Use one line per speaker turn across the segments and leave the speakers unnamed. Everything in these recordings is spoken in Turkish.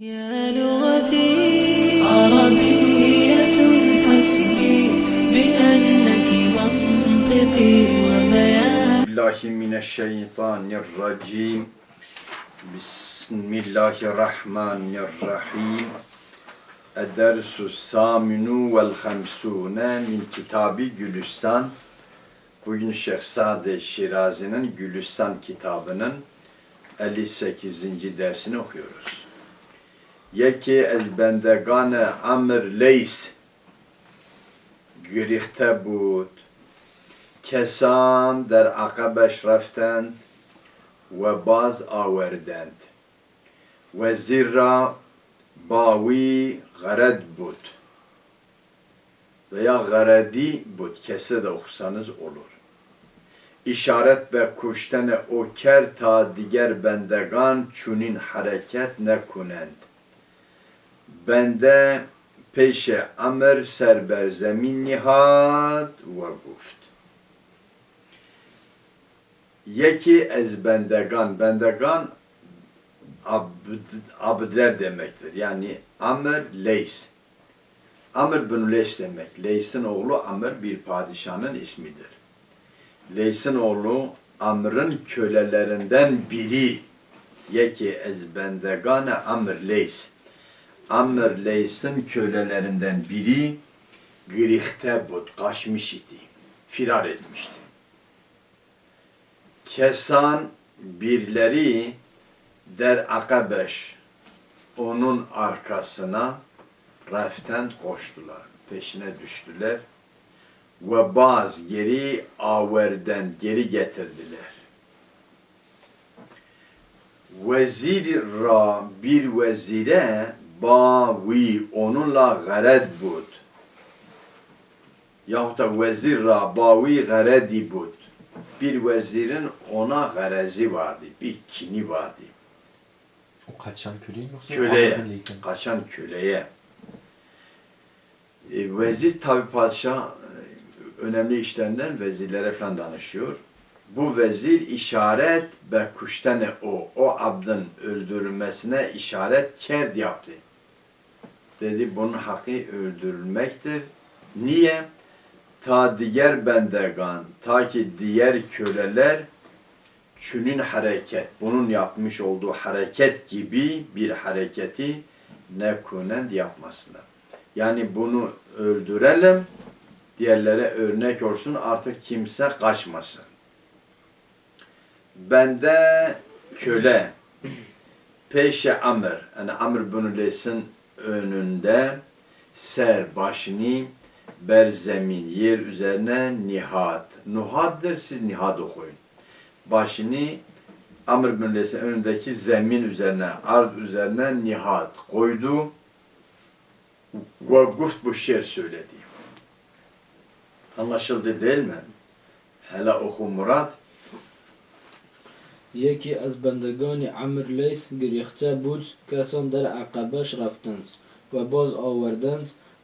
يا لغتي عربية حسبي بأنك منطقي وبياني
billahi mineşşeytanirracim. Bismillahirrahmanirrahim. Edersu saminu vel hamsune min kitabı Gülistan. Bugün Şeyh Sade Şirazi'nin Gülistan kitabının 58. dersini okuyoruz. Yeki ez bendegane Amr Leys girichte bud کسان در عقبش رفتند و باز آوردند و زیرا باوی غرد بود veya garedi بود kese de okusanız olur. İşaret ve kuştene o ker ta diğer bendegan çunin hareket ne kunend. Bende peşe amr serber zemin nihat ve guft. Yeki ez bendegan. Bendegan abd, abdler demektir. Yani Amr Leys. Amr bin Leys demek. Leys'in oğlu Amr bir padişahın ismidir. Leys'in oğlu Amr'ın kölelerinden biri. Yeki ez bendegane Amr Leys. Amr Leys'in kölelerinden biri Grihte bud, kaçmış idi. Firar etmişti. Kesan birleri der akabeş onun arkasına raften koştular. Peşine düştüler. Ve baz geri averden geri getirdiler. Vezir ra bir vezire bavi onunla gared bud. Yahut da vezir ra bavi garedi bud bir vezirin ona garezi vardı, bir kini vardı.
O kaçan köleye mi yoksa
Köleye, kaçan köleye. E, vezir tabi padişah e, önemli işlerinden vezirlere falan danışıyor. Bu vezir işaret ve kuştane o, o abdın öldürülmesine işaret kerd yaptı. Dedi bunun hakkı öldürülmektir. Niye? ta diğer bendegan, ta ki diğer köleler çünün hareket, bunun yapmış olduğu hareket gibi bir hareketi ne kunen yapmasınlar. Yani bunu öldürelim, diğerlere örnek olsun, artık kimse kaçmasın. Bende köle, peşe amr, yani amr bin Leys'in önünde ser başını ber zemin yer üzerine nihat. Nuhaddır siz nihat okuyun. Başını Amr bin Leys'in önündeki zemin üzerine, ard üzerine nihat koydu. Ve guft bu şiir söyledi. Anlaşıldı değil mi? Hele oku Murat.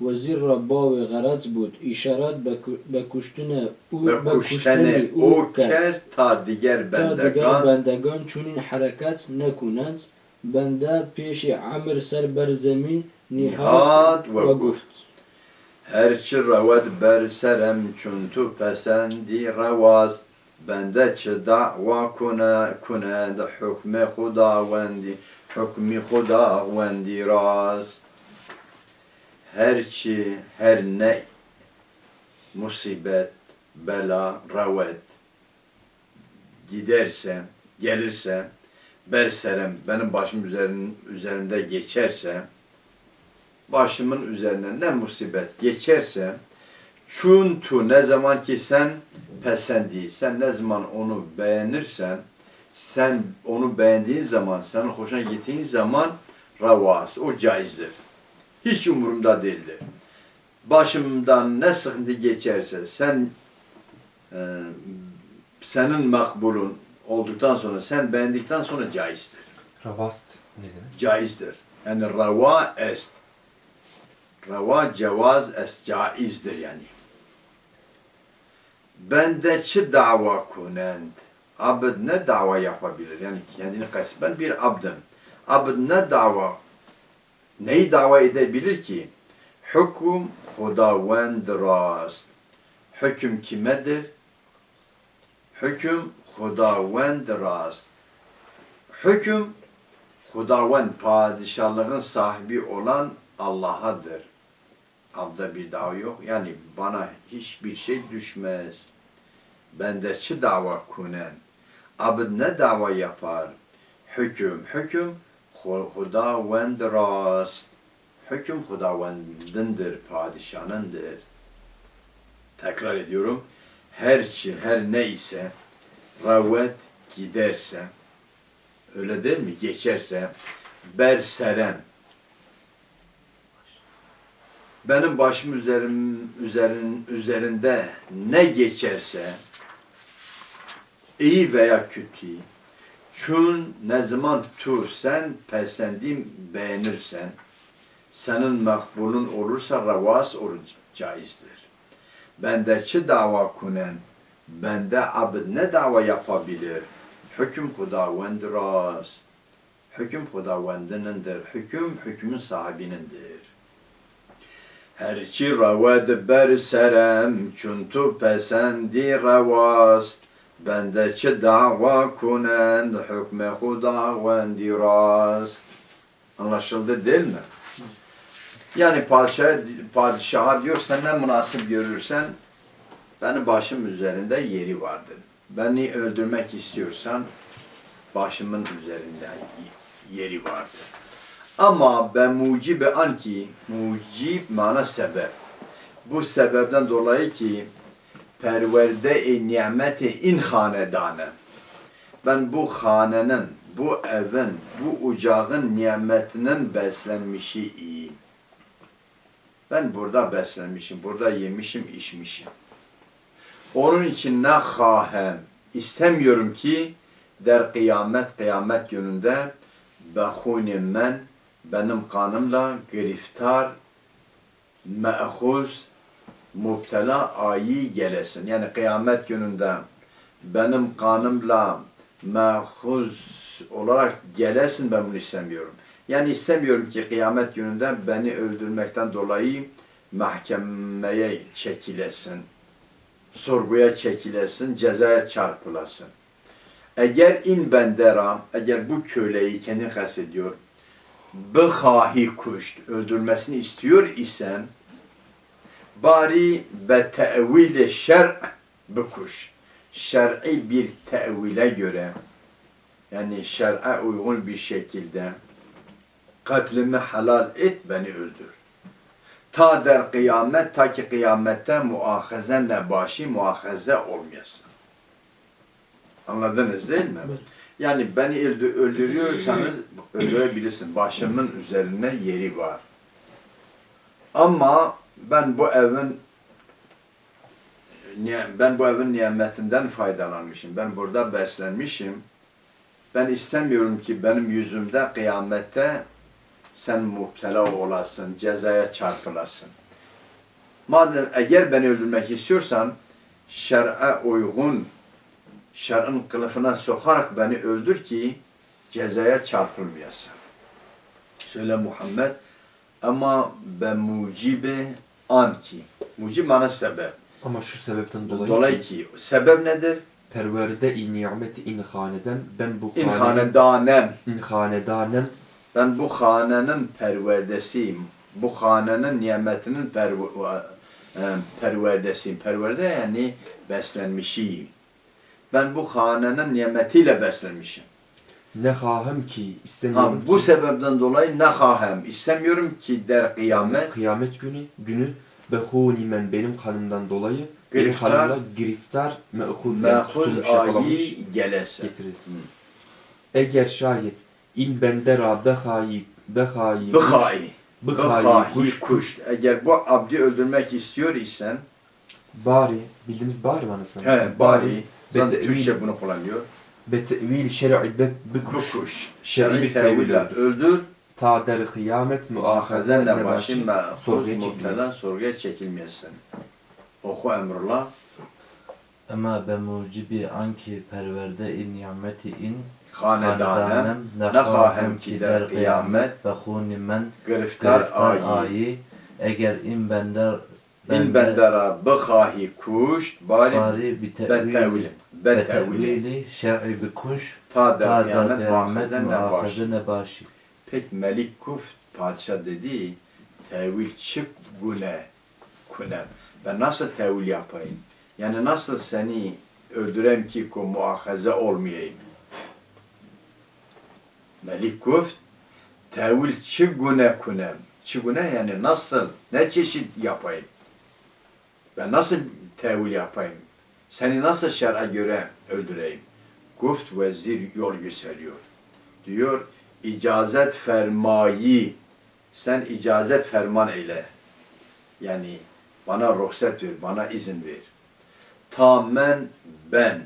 و زیر را باو غرض بود اشارت به کو- به کشتن او
Ve
به
kuştene
کشتن
o
او کرد
ker ta diğer
تا دیگر
bendegan
بندگان چنین حرکت نکنند بنده پیش عمر سر بر زمین
نهاد
نهاد
و
و گفت
Herçi ravet ber serem çuntu pesendi ravast bende çi da'va kune kune de hükme hudavendi hükmü hudavendi rast. Herçi her ne musibet bela ravet giderse gelirse berserem benim başım üzerin, üzerimde geçerse başımın üzerine ne musibet geçerse çuntu ne zaman ki sen pesendi, sen ne zaman onu beğenirsen, sen onu beğendiğin zaman, senin hoşuna gittiğin zaman ravas, o caizdir. Hiç umurumda değildir. Başımdan ne sıkıntı geçerse, sen e, senin makbulun olduktan sonra, sen beğendikten sonra caizdir.
Ravast ne demek?
Caizdir. Yani rava est. Rava cevaz est caizdir yani. Bende çi dava kunend. Abd ne dava yapabilir? Yani kendini kasben bir abdım. Abd ne dava neyi dava edebilir ki? Hüküm Hudavend rast. Hüküm kimedir? Hüküm Hudavend rast. Hüküm Hudavend padişahlığın sahibi olan Allah'adır. Abda bir dava yok. Yani bana hiçbir şey düşmez. Bende çi dava kunen. Abd ne dava yapar? Hüküm, hüküm Hu- Hudavend rast. Hüküm Hudavendindir, padişahındır. Tekrar ediyorum. Her çi, her ne ise ravet giderse, öyle değil mi? Geçerse, berseren, benim başım üzerim, üzerin, üzerinde ne geçerse, iyi veya kötü, çün ne zaman tu sen pesendim beğenirsen, senin makbulun olursa ravas olur caizdir. Bende çi dava kunen, bende abd ne dava yapabilir? Hüküm hudavend rast. Hüküm hudavendinindir. Hüküm hükmün sahibinindir. Herçi raved ber serem çun tu pesendi ravast bende çi dava kunend hükme hudavendi rast. Anlaşıldı değil mi? Yani padişah, padişaha diyor sen ne münasip görürsen benim başım üzerinde yeri vardır. Beni öldürmek istiyorsan başımın üzerinde yeri vardır. Ama ben mucibe an ki, mucib mana sebep. Bu sebepten dolayı ki perverde-i nimeti in hanedane. Ben bu hanenin, bu evin, bu ocağın nimetinin beslenmişiyim. Ben burada beslenmişim, burada yemişim, içmişim. Onun için ne hahem, istemiyorum ki der kıyamet, kıyamet gününde behunim men, benim kanımla griftar, me'huz, mubtela ayi gelesin. Yani kıyamet gününde benim kanımla mehuz olarak gelesin ben bunu istemiyorum. Yani istemiyorum ki kıyamet gününde beni öldürmekten dolayı mahkemeye çekilesin. Sorguya çekilesin, cezaya çarpılasın. Eğer in bendera, eğer bu köleyi kendin kastediyor, bıhahi kuşt, öldürmesini istiyor isen, bari be tevil şer bıkuş. Şer'i bir tevile göre, yani şer'e uygun bir şekilde, katlimi helal et, beni öldür. Ta der kıyamet, ta ki kıyamette muahazenle başı muahaze olmayasın. Anladınız değil mi?
Evet.
Yani beni öldü- öldürüyorsanız öldürebilirsin. Başımın üzerine yeri var. Ama ben bu evin niye- ben bu evin nimetinden faydalanmışım. Ben burada beslenmişim. Ben istemiyorum ki benim yüzümde kıyamette sen muhtela olasın, cezaya çarpılasın. Madem eğer beni öldürmek istiyorsan şer'e uygun şer'in kılıfına sokarak beni öldür ki cezaya çarpılmayasın. Söyle Muhammed ama ben mucibe an ki. Mucib mana sebep.
Ama şu sebepten dolayı,
Dolayı ki sebep nedir?
perverde-i nimeti in haneden ben bu
İn
hane-
hanedanem.
in hanedanem
Ben bu hanenin perverdesiyim. Bu hanenin nimetinin e, perverdesiyim. Perverde yani beslenmişiyim. Ben bu hanenin nimetiyle beslenmişim.
Ne hahem ki
Ha,
istemiyorum
bu
ki
sebepten dolayı ne hahem istemiyorum ki der kıyamet
kıyamet günü günü behunimen benim kanımdan dolayı benim
Griftar-
kanımla griftar me'huz
mehuz ayi
getirilsin. Eğer şayet in bendera behayi behayi
Bıhayi.
bıhayi
Bıhayi
kuş
kuş. Eğer bu abdi öldürmek istiyor isen
bari bildiğimiz bari manasına.
he, bari zaten
Bete-
Türkçe bunu kullanıyor.
Betevil şer'i be
Bu
bikuş
kuş.
Şer'i bir
teville
tevil öldür. ta der kıyamet
Muahazenle başın
sorguya çekilmez.
sorguya çekilmeyesin. Oku emrullah.
Ama be mucibi anki perverde in nimeti in
hanedanem nekhahem ki der kıyamet
Bexûnî men
griftar
ayî eger in bender
in bendera bıkhahi kuşt bari
bari bi
betevili
tevili şer'i bi kuş
ta der kıyamet
der kıyamet
muahazen ne baş.
muahaze ne başı.
Pek Melik Kuf padişah dedi tevil çık güne kunem. Ben nasıl tevil yapayım? Yani nasıl seni öldürem ki ko muahaze olmayayım? Melik Kuf tevil çık güne kunem. Çık güne yani nasıl, ne çeşit yapayım? Ben nasıl tevil yapayım? Seni nasıl şer'a göre öldüreyim? Guft vezir yol gösteriyor. Diyor icazet fermayı sen icazet ferman eyle. Yani bana ruhsat ver, bana izin ver. Tamen ben,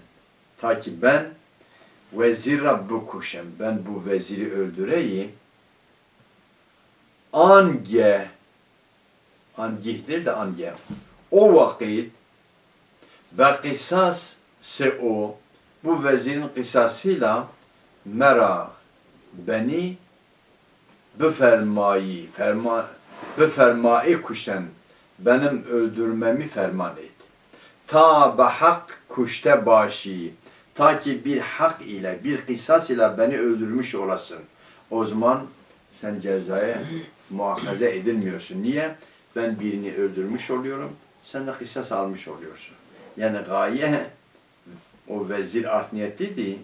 ta ki ben vezira bukuşem, ben bu veziri öldüreyim. Ange, angih değil de ange. O vakit ve kısas se o, bu vezirin kısasıyla mera beni befermayı, ferma, befermayı kuşten benim öldürmemi ferman et. Ta be hak kuşte başı, ta ki bir hak ile, bir kısas ile beni öldürmüş olasın. O zaman sen cezaya muhakaze edilmiyorsun. Niye? Ben birini öldürmüş oluyorum, sen de kısas almış oluyorsun. Yani gaye o vezir art niyetliydi.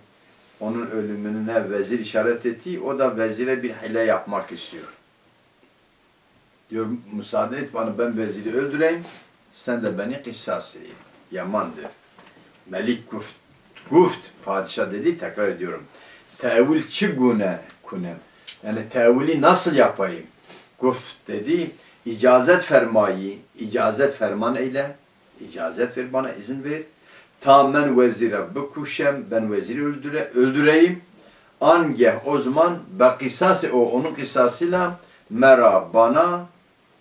Onun ölümüne vezir işaret etti. O da vezire bir hile yapmak istiyor. Diyor müsaade et bana ben veziri öldüreyim. Sen de beni kıssas et. Yamandır. Melik Guft, Guft padişah dedi tekrar ediyorum. Tevil çigune kunem. Yani tevili nasıl yapayım? Guft dedi. icazet fermayı, icazet ferman eyle. İcazet ver bana izin ver. Ta men vezire bükuşem, ben veziri öldüre, öldüreyim. Angeh o zaman be kısası o, onun kısasıyla mera bana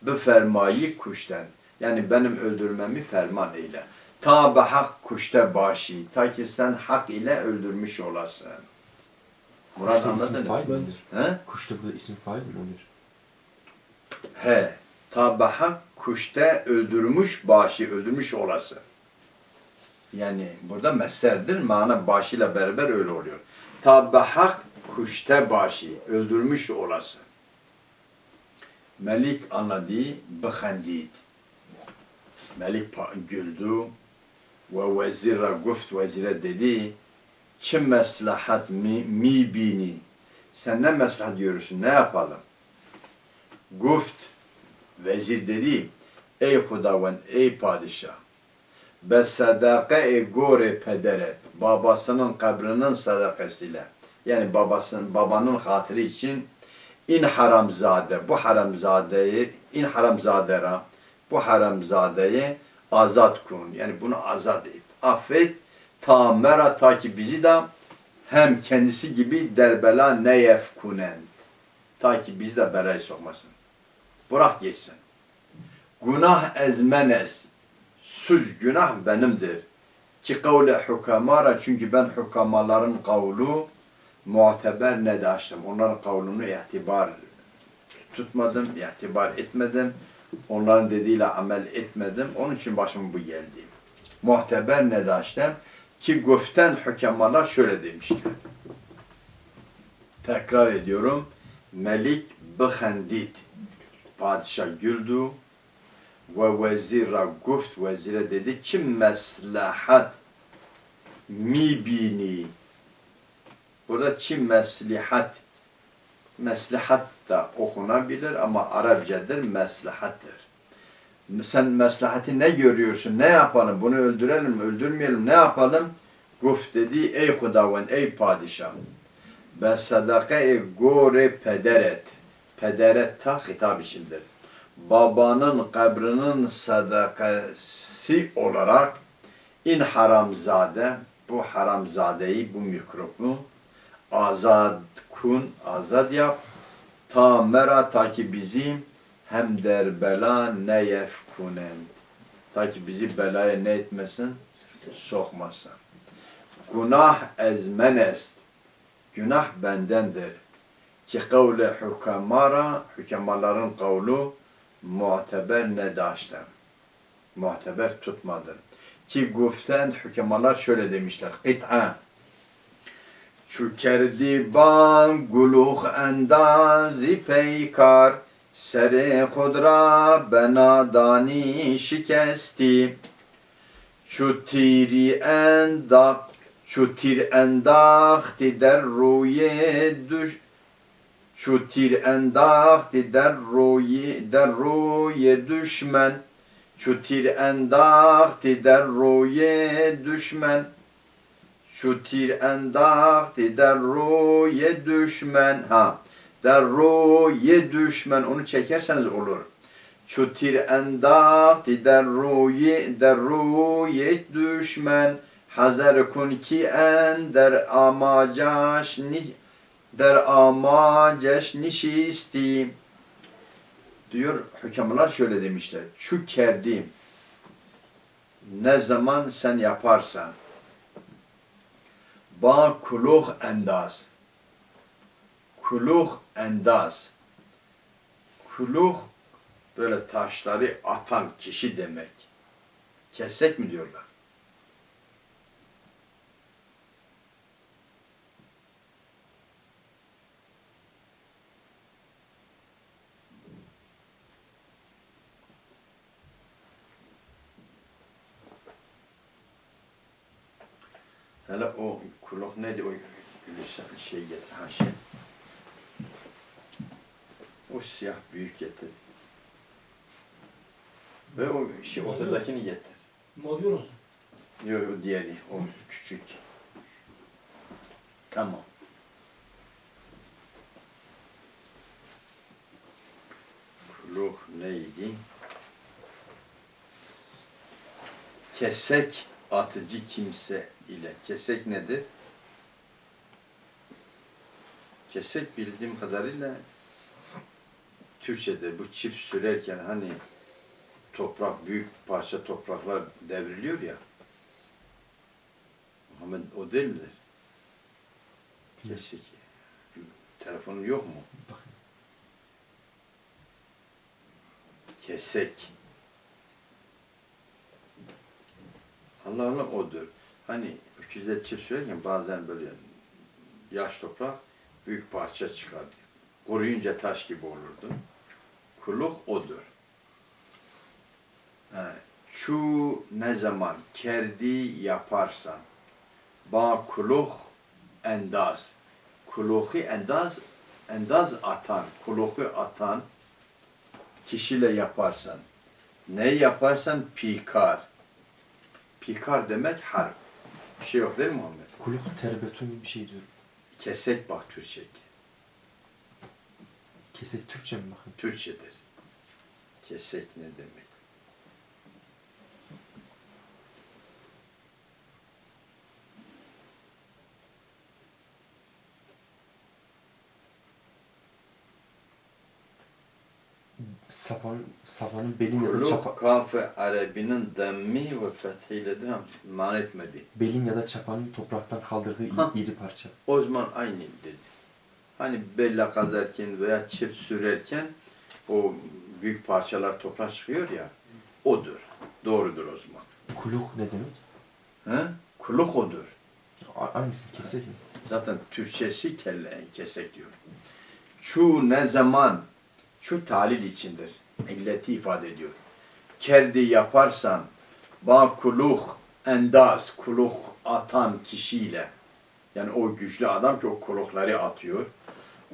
bu fermayı kuşten. Yani benim öldürmemi ferman eyle. Ta be hak kuşte başı. Ta ki sen hak ile öldürmüş olasın. Murat anladınız mı?
Kuşta burada isim fail mi oluyor?
He. Ta be hak kuşte öldürmüş başı, öldürmüş olasın. Yani burada meserdir, mana başıyla beraber öyle oluyor. Ta be hak kuşte başı, öldürmüş olasın. Melik anladı, bıkhandid. Melik güldü ve vezira guft vezire dedi çi meslahat mi, mi bini sen ne maslahat diyorsun ne yapalım guft vezir dedi ey hudavend ey padişah be sadaka e gore pederet babasının kabrinin sadakasıyla yani babasının babanın hatırı için in haramzade bu haramzadeyi in haramzadera bu haramzadeyi azat kun. Yani bunu azat et affet ta mera ta ki bizi de hem kendisi gibi derbela ne yefkunen ta ki bizi de belaya sokmasın bırak geçsin günah ezmenes suç günah benimdir ki kavle hukamara çünkü ben hukamaların kavlu muteber ne de açtım. Onların kavlunu itibar tutmadım, itibar etmedim. Onların dediğiyle amel etmedim. Onun için başıma bu geldi. Muhteber ne de açtım ki güften hükemalar şöyle demişler. Tekrar ediyorum. Melik bıhendit. Padişah güldü ve vezira guft vezire dedi ki meslahat mi bini Burada Çin meslihat meslihat da okunabilir ama Arapçadır meslihattır. Sen meslahati ne görüyorsun? Ne yapalım? Bunu öldürelim? Öldürmeyelim. Ne yapalım? Guf dedi ey hudaven ey padişah. Be sadaka e gore pederet. Pederet ta hitap içindir. Babanın kabrinin sadakası olarak in haramzade bu haramzadeyi bu mikrobu azad kun, azad yap. Ta mera ta ki bizim hem der bela ne yefkunen. Ta ki bizi belaya ne etmesin? Sokmasın. Günah ezmen est. Günah bendendir. Ki kavle hükemara, hükemaların kavlu muteber nedaştım. Muteber tutmadım. Ki guften hükemalar şöyle demişler. Kit'a. Çu ban guluh endazi peykar Sere khudra benadani şikesti Çu tiri endak Çu tir endakti der ruye düş Çu tir endakti der ruye der ruye düşmen. Çu tir endakti der ruye düşmen. Şu tir endakti der ruye düşmen. Ha der ruye düşmen. Onu çekerseniz olur. Şu tir endakti der ruye der ruye düşmen. Hazer kun ki en der amacaş ni der amacaş nişisti diyor hükümler şöyle demişler. Şu ne zaman sen yaparsan ba kuluh endaz. Kuluh endaz. Kuluh böyle taşları atan kişi demek. Kessek mi diyorlar? Hele o kulak neydi o Gülistan şey getir ha şey. O siyah büyük getir. Ve o şey ortadakini getir.
Mavi olsun.
Yok o diğeri o küçük. Tamam. Kuluk neydi? Kesek atıcı kimse ile. Kesek nedir? Kesek bildiğim kadarıyla Türkçe'de bu çift sürerken hani toprak, büyük parça topraklar devriliyor ya. Muhammed o değil midir? Kesek. Telefonun yok mu? Kesek. Allah Allah odur. Hani öküzde çift sürerken bazen böyle yaş toprak büyük parça çıkardı. Kuruyunca taş gibi olurdu. Kuluk odur. Ha, Şu ne zaman kerdi yaparsan ba kuluk endaz. Kuluki endaz endaz atan, kuluku atan kişiyle yaparsan. Ne yaparsan pikar. Pikar demek harp. Bir şey yok değil mi Muhammed?
Kuluk terbetun bir şey diyorum.
Kesek bak Türkçe.
Kesek Türkçe mi bakın?
Türkçedir. Kesek ne demek?
Sapan, sapanın belin ya da çapa,
kafe Arabinin demmi ve fethiyle de man etmedi.
belin ya da çapanın topraktan kaldırdığı
Ha.
iri, iri parça.
O zaman aynı dedi. Hani bella kazarken veya çift sürerken o büyük parçalar toprak çıkıyor ya. Odur. Doğrudur o zaman.
Kuluk ne demek?
He? Kuluk odur.
A- Aynısını kesek mi?
Zaten Türkçesi kelle kesek diyor. Şu ne zaman, şu talil içindir. İlleti ifade ediyor. Kerdi yaparsan, ba kuluk endaz, kuluk atan kişiyle, yani o güçlü adam ki o kulukları atıyor.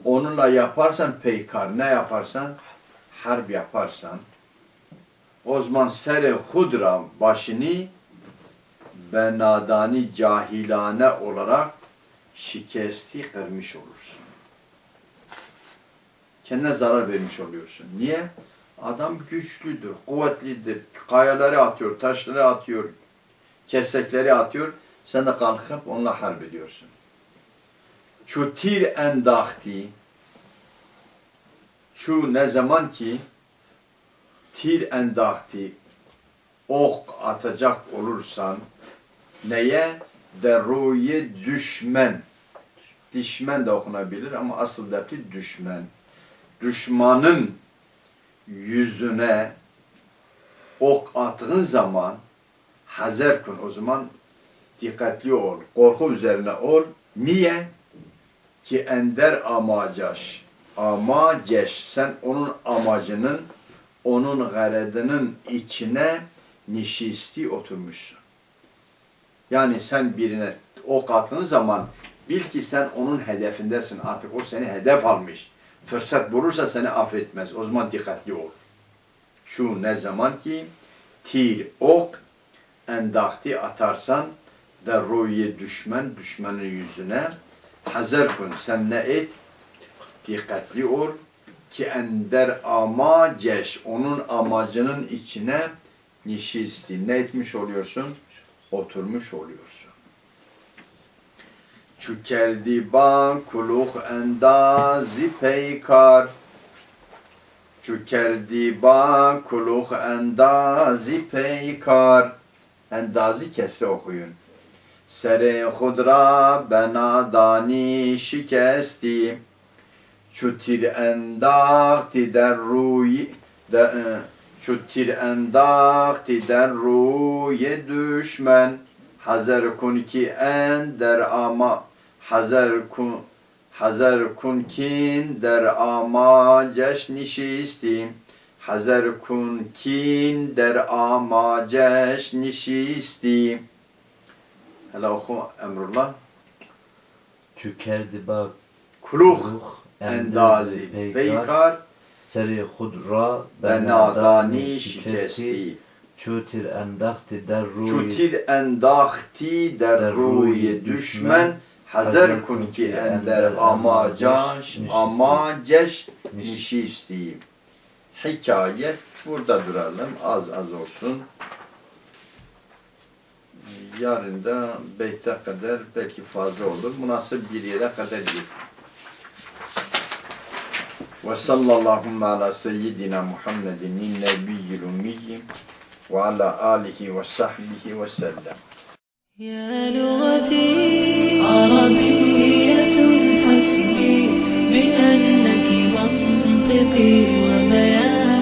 Onunla yaparsan peykar, ne yaparsan, harp yaparsan, o zaman sere hudra başını benadani cahilane olarak şikesti kırmış olursun. Kendine zarar vermiş oluyorsun. Niye? Adam güçlüdür, kuvvetlidir. Kayaları atıyor, taşları atıyor, kesekleri atıyor. Sen de kalkıp onunla harp ediyorsun. Şu tir endakti şu ne zaman ki tir endakti ok atacak olursan neye? Derruye düşmen. Düşmen de okunabilir ama asıl depti düşmen. Düşmanın yüzüne ok attığın zaman hazer kun o zaman dikkatli ol. Korku üzerine ol. Niye? Ki ender amacaş. Amaceş. Sen onun amacının, onun garedinin içine nişisti oturmuşsun. Yani sen birine ok attığın zaman bil ki sen onun hedefindesin. Artık o seni hedef almış. Fırsat bulursa seni affetmez. O zaman dikkatli ol. Şu ne zaman ki tir, ok, endakti atarsan da ruye düşman, düşmanın yüzüne hazır kun. Sen ne et? Dikkatli ol ki ender amaceş, onun amacının içine nişisti. Ne etmiş oluyorsun? Oturmuş oluyorsun. Çükerdi ban kuluk endazi peykar. Çükerdi ban kuluk endazi peykar. Endazi kesse okuyun. Sere hudra benadani şikesti. Çutir endakti der ruyi de, çutir endakti der ruye düşmen. Hazır kun ki ender ama hazır kun hazır kun kin der ama ceş nişisti. Hazır kun kin der ama ceş nişisti. Hala oku Emrullah.
Çükerdi bak
Kuluh endazi peykar
Seri hudra
benadani şikesti.
Çutir endakti der ruhi
Çutir endahti der ruye düşmen Hazır kun ki ender amacaş amaceş nişisti. Hikaye burada duralım az az olsun. Yarın da beyte kadar belki fazla olur. Münasip bir yere kadar gir. Ve sallallahu ala seyyidina Muhammedin nebiyyil ummiyyim ve ala alihi ve sahbihi ve sellem.
يا لغتي عربية حسبي بأنك منطقي.